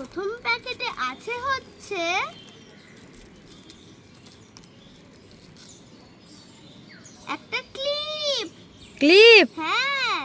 প্রথম প্যাকেটে আছে হচ্ছে একটা ক্লিপ। ক্লিপ? হ্যাঁ।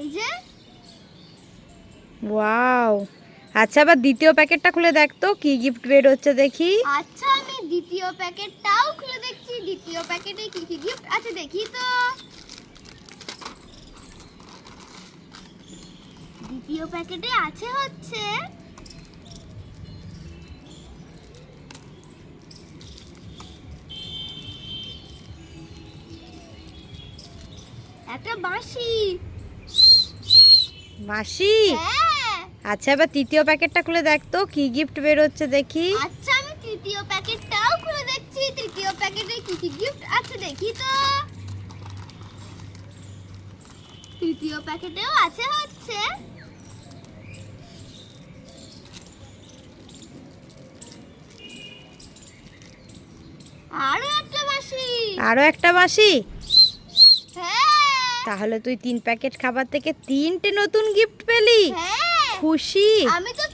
এই যে। ওয়াও। আচ্ছা আবার দ্বিতীয় প্যাকেটটা খুলে দেখ তো কি গিফট বের হচ্ছে দেখি। আচ্ছা আমি দ্বিতীয় প্যাকেটটাও খুলে দেখছি। দ্বিতীয় প্যাকেটে কি কি গিফট আছে দেখি তো। দ্বিতীয় প্যাকেটে আছে হচ্ছে একটা বাঁশি। মাসি হ্যাঁ। আচ্ছা এবার তৃতীয় প্যাকেটটা খুলে দেখ তো কি গিফট বেরোচ্ছে দেখি। আচ্ছা আমি তৃতীয় প্যাকেটটাও খুলে দেখছি। তৃতীয় প্যাকেটে কি কি গিফট আছে দেখি তো। তৃতীয় প্যাকেটেও আছে হচ্ছে। আরও একটা মাসি আরও একটা হ্যাঁ তাহলে তুই তিন প্যাকেট খাবার থেকে তিনটে নতুন গিফট পেলি? হ্যাঁ। খুশি? আমি তো